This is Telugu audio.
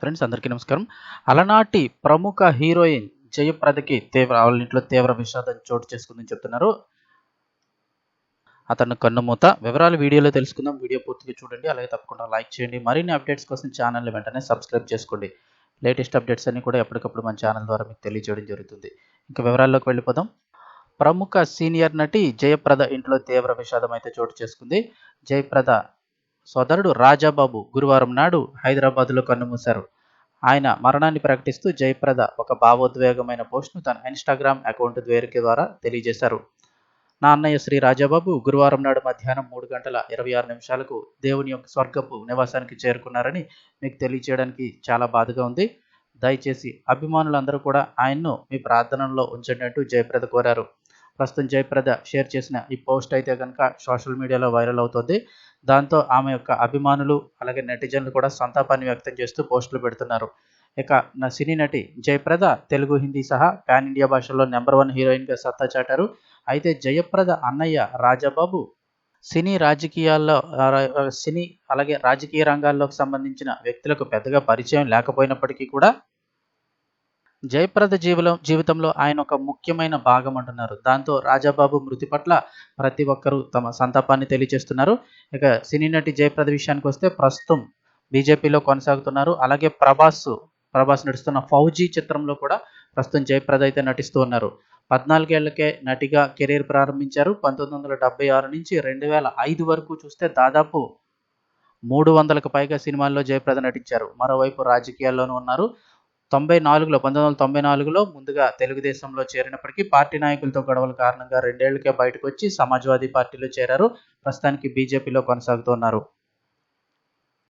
ఫ్రెండ్స్ అందరికీ నమస్కారం. అలనాటి ప్రముఖ హీరోయిన్ జయప్రదకి తీవ్ర వాళ్ళ ఇంట్లో తీవ్ర విషాదం చోటు చేసుకుందని చెప్తున్నారు. అతను కన్నుమూత. వివరాలు వీడియోలో తెలుసుకుందాం. వీడియో పూర్తిగా చూడండి. అలాగే తప్పకుండా లైక్ చేయండి. మరిన్ని అప్డేట్స్ కోసం ఛానల్ని వెంటనే సబ్స్క్రైబ్ చేసుకోండి. లేటెస్ట్ అప్డేట్స్ అన్ని కూడా ఎప్పటికప్పుడు మన ఛానల్ ద్వారా మీకు తెలియజేయడం జరుగుతుంది. ఇంకా వివరాల్లోకి వెళ్ళిపోదాం. ప్రముఖ సీనియర్ నటి జయప్రద ఇంట్లో తీవ్ర విషాదం అయితే చోటు చేసుకుంది. జయప్రద సోదరుడు రాజాబాబు గురువారం నాడు హైదరాబాద్లో కన్నుమూశారు. ఆయన మరణాన్ని ప్రకటిస్తూ జయప్రద ఒక భావోద్వేగమైన పోస్ట్ను తన ఇన్స్టాగ్రామ్ అకౌంట్ వేదిక ద్వారా తెలియజేశారు. నా అన్నయ్య శ్రీ రాజాబాబు గురువారం నాడు మధ్యాహ్నం మూడు గంటల ఇరవై ఆరు నిమిషాలకు దేవుని యొక్క స్వర్గపు నివాసానికి చేరుకున్నారని మీకు తెలియచేయడానికి చాలా బాధగా ఉంది. దయచేసి అభిమానులందరూ కూడా ఆయన్ను మీ ప్రార్థనలో ఉంచండి అంటూ జయప్రద కోరారు. ప్రస్తుతం జయప్రద షేర్ చేసిన ఈ పోస్ట్ అయితే కనుక సోషల్ మీడియాలో వైరల్ అవుతుంది. దాంతో ఆమె యొక్క అభిమానులు అలాగే నెటిజన్లు కూడా సంతాపాన్ని వ్యక్తం చేస్తూ పోస్టులు పెడుతున్నారు. ఇక నా సినీ నటి జయప్రద తెలుగు హిందీ సహా పాన్ ఇండియా భాషల్లో నెంబర్ వన్ హీరోయిన్గా సత్తా చాటారు. అయితే జయప్రద అన్నయ్య రాజాబాబు సినీ రాజకీయాల్లో సినీ అలాగే రాజకీయ రంగాల్లోకి సంబంధించిన వ్యక్తులకు పెద్దగా పరిచయం లేకపోయినప్పటికీ కూడా జయప్రద జీవనం జీవితంలో ఆయన ఒక ముఖ్యమైన భాగం అంటున్నారు. దాంతో రాజాబాబు మృతి పట్ల ప్రతి ఒక్కరూ తమ సంతాపాన్ని తెలియజేస్తున్నారు. ఇక సినీ నటి జయప్రద విషయానికి వస్తే ప్రస్తుతం బీజేపీలో కొనసాగుతున్నారు. అలాగే ప్రభాస్ ప్రభాస్ నడుస్తున్న ఫౌజీ చిత్రంలో కూడా ప్రస్తుతం జయప్రద అయితే నటిస్తూ ఉన్నారు. పద్నాలుగేళ్ళకే నటిగా కెరీర్ ప్రారంభించారు. పంతొమ్మిది వందల డెబ్బై ఆరు నుంచి రెండు వేల ఐదు వరకు చూస్తే దాదాపు మూడు వందలకు పైగా సినిమాల్లో జయప్రద నటించారు. మరోవైపు రాజకీయాల్లోనూ ఉన్నారు. తొంభై నాలుగులో పంతొమ్మిది వందల తొంభై నాలుగులో ముందుగా తెలుగుదేశంలో చేరినప్పటికీ పార్టీ నాయకులతో గొడవల కారణంగా రెండేళ్ళకే బయటకు వచ్చి సమాజ్వాదీ పార్టీలో చేరారు. ప్రస్తుతానికి బీజేపీలో కొనసాగుతున్నారు